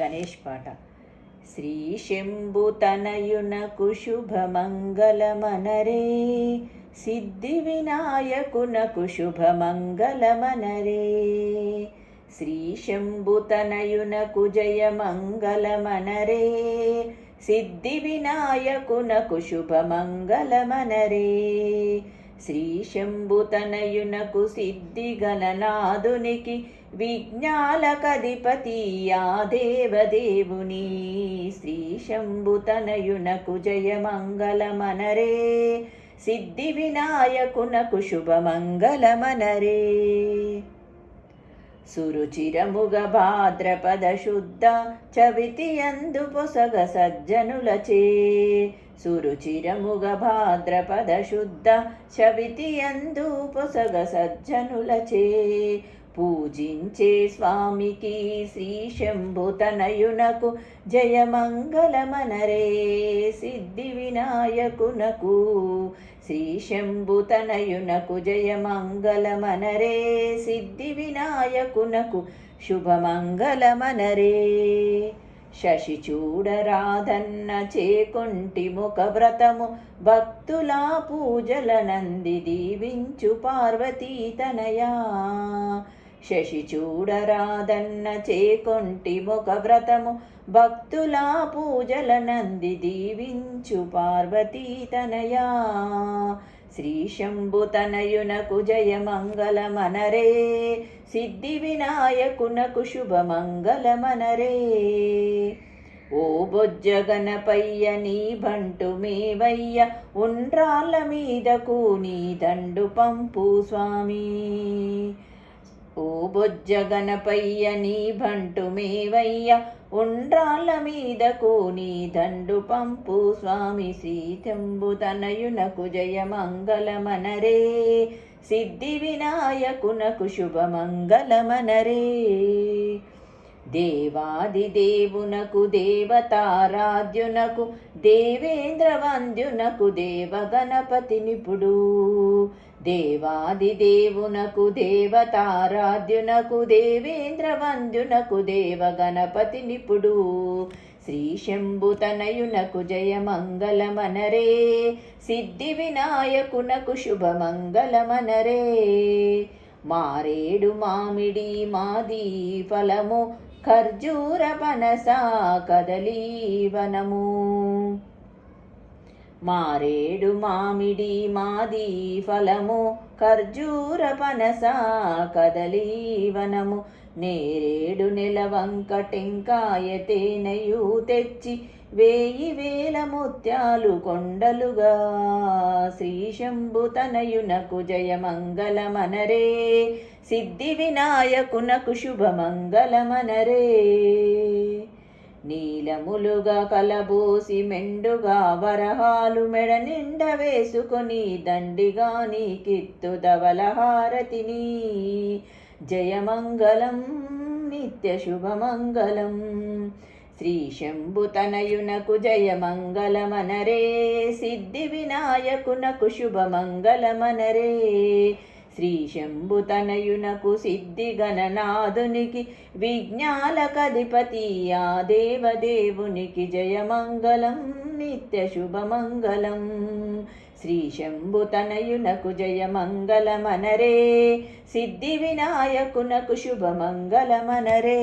గణేష్ పాట. శ్రీ శంభుతనయునకు శుభమంగళమనరే. సిద్ధి వినాయకునకు శుభమంగళమనరే. శ్రీ శంభుతనయునకు జయమంగళమనరే. సిద్ధి వినాయకునకు శుభమంగళమనరే. శ్రీ శంభుతనయునకు సిద్ధి గణనాథునికి విజ్ఞాలకధిపతి యా దేవదేవుని. శ్రీ శంభుతనయునకు జయమంగళమనరే సిద్ధి వినాయకునకు శుభమంగళమనరే. సురుచిరముగ భాద్రపద శుద్ధ చవితి అందు పొసగ సజ్జనులచే. సురుచిరముగ భాద్రపద శుద్ధ చవితి అందు పొసగ సజ్జనులచే. పూజించే స్వామికి శ్రీ శంభుతనయునకు జయమంగళమనరే. సిద్ధి వినాయకునకు శ్రీ శంభుతనయునకు జయమంగళమనరే సిద్ధి వినాయకునకు శుభమంగళమనరే. శశి చూడరాధన్న చేకొంటి ముఖ వ్రతము భక్తులా పూజల నంది దీవించు పార్వతీ తనయా. శశి చూడరాదన్న చేకొంటి ముఖ వ్రతము భక్తుల పూజల నంది దీవించు పార్వతీ తనయా. శ్రీ శంభుతనయునకు జయమంగళమనరే సిద్ధి వినాయకునకు శుభమంగళమనరే ఓ బొజ్జ గణపయ్య నీ బంటు మేవయ్య ఉండ్రాళ్ళ మీదకు నీ దండు పంపు స్వామి. ఓ బొజ్జ గణపయ్య నీ భంటుమేవయ్య మేవయ్య మీద మీదకు నీ దండు పంపు స్వామి సీతెంబు తనయునకు జయమంగళమనరే. సిద్ధి వినాయకునకు శుభమంగళమనరే. దేవాది దేవునకు దేవతారాధ్యునకు దేవేంద్ర వంద్యునకు దేవగణపతి నిపుడు దేవాది దేవునకు దేవతారాధ్యునకు దేవేంద్రవంద్యునకు దేవగణపతి నిపుడు శ్రీ శంభుతనయునకు జయమంగళమనరే. సిద్ధి వినాయకునకు శుభమంగళమనరే. మారేడు మామిడి మాది ఫలము ఖర్జూర పనస కదలీవనము మారేడు మామిడి మాది ఫలము ఖర్జూర పనస కదలీవనము నేరేడు నెల వంకటెంకాయ తేనయు తెచ్చి వేయి వేల ముత్యాలు కొండలుగా. శ్రీ తనయునకు జయమంగళమనరే. సిద్ధి వినాయకునకు శుభమంగళమనరే. నీలములుగా కలబోసి మెండుగా వరహాలు మెడ నిండ వేసుకొని దండిగా నీకిత్తు ధవలహారతిని. జయమంగళం నిత్య శుభమంగళం. శ్రీ శంభుతనయునకు జయమంగళమనరే. సిద్ధి వినాయకునకు శుభమంగళమనరే. శ్రీ శంభుతనయునకు సిద్ధి గణనాథునికి విజ్ఞాలకధిపతి ఆ దేవదేవునికి జయమంగళం నిత్య శుభమంగళం. శ్రీ శంభుతనయునకు జయమంగళమనరే సిద్ధి వినాయకునకు శుభమంగళమనరే.